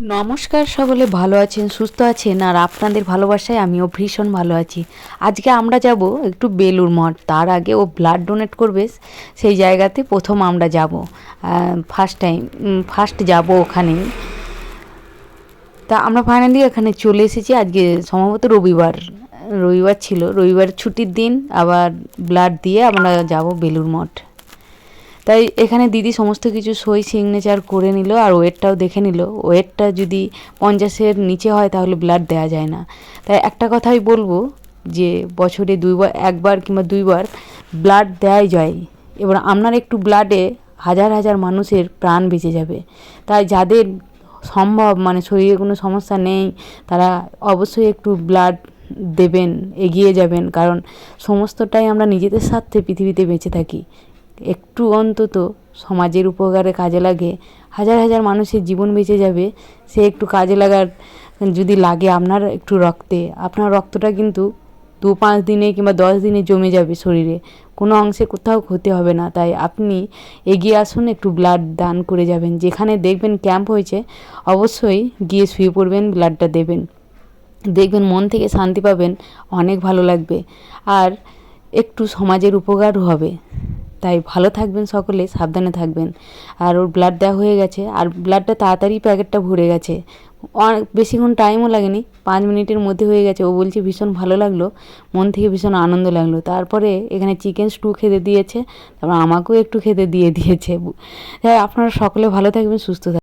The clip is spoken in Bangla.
নমস্কার সকলে, ভালো আছেন, সুস্থ আছেন, আর আপনাদের ভালোবাসায় আমিও ভীষণ ভালো আছি। আজকে আমরা যাব একটু বেলুর মঠ, তার আগে ও ব্লাড ডোনেট করবে, সেই জায়গাতে প্রথম আমরা যাব। ফার্স্ট টাইম ফার্স্ট যাব ওখানে। তা আমরা ফাইনালি এখানে চলে এসেছি, আজকে সম্ভবত রবিবার। রবিবার ছিল, রবিবার ছুটির দিন, আবার ব্লাড দিয়ে আমরা যাব বেলুর মঠ। তাই এখানে দিদি সমস্ত কিছু সই সিগনেচার করে নিল আর ওয়েটটাও দেখে নিল। ওয়েটটা যদি পঞ্চাশের নিচে হয় তাহলে ব্লাড দেওয়া যায় না। তাই একটা কথাই বলব যে বছরে দুইবার, একবার কিংবা দুইবার ব্লাড দেওয়াই যায়। এবার আপনার একটু ব্লাডে হাজার হাজার মানুষের প্রাণ বেঁচে যাবে। তাই যাদের সম্ভব মানে শরীরে কোনো সমস্যা নেই, তারা অবশ্যই একটু ব্লাড দেবেন, এগিয়ে যাবেন। কারণ সমস্তটাই আমরা নিজেদের স্বার্থে পৃথিবীতে বেঁচে থাকি। একটু অন্তত সমাজের উপকারে কাজে লাগে। হাজার হাজার মানুষের জীবন বেঁচে যাবে। সে একটু কাজে লাগার, যদি লাগে আপনার একটু রক্তে। আপনার রক্তটা কিন্তু দু পাঁচ দিনে কিংবা দশ দিনে জমে যাবে শরীরে। কোনো অংশে কোথাও ক্ষতি হবে না। তাই আপনি এগিয়ে আসুন, একটু ব্লাড দান করে যাবেন। যেখানে দেখবেন ক্যাম্প হয়েছে, অবশ্যই গিয়ে শুয়ে পড়বেন ব্লাডটা দেবেন। দেখবেন মন থেকে শান্তি পাবেন, অনেক ভালো লাগবে। আর একটু সমাজের উপকারও হবে। তাই ভালো থাকবেন সকলে, সাবধানে থাকবেন। আর ওর ব্লাড দেওয়া হয়ে গেছে, আর ব্লাডটা তাড়াতাড়ি প্যাকেটটা ভরে গেছে। অনেক, বেশিক্ষণ টাইমও লাগেনি, পাঁচ মিনিটের মধ্যে হয়ে গেছে। ও বলছে ভীষণ ভালো লাগল, মন থেকে ভীষণ আনন্দ লাগল। তারপরে এখানে চিকেন স্টু খেতে দিয়েছে, তারপর আমাকেও একটু খেতে দিয়ে দিয়েছে। তাই আপনারা সকলে ভালো থাকবেন, সুস্থ থাকবেন।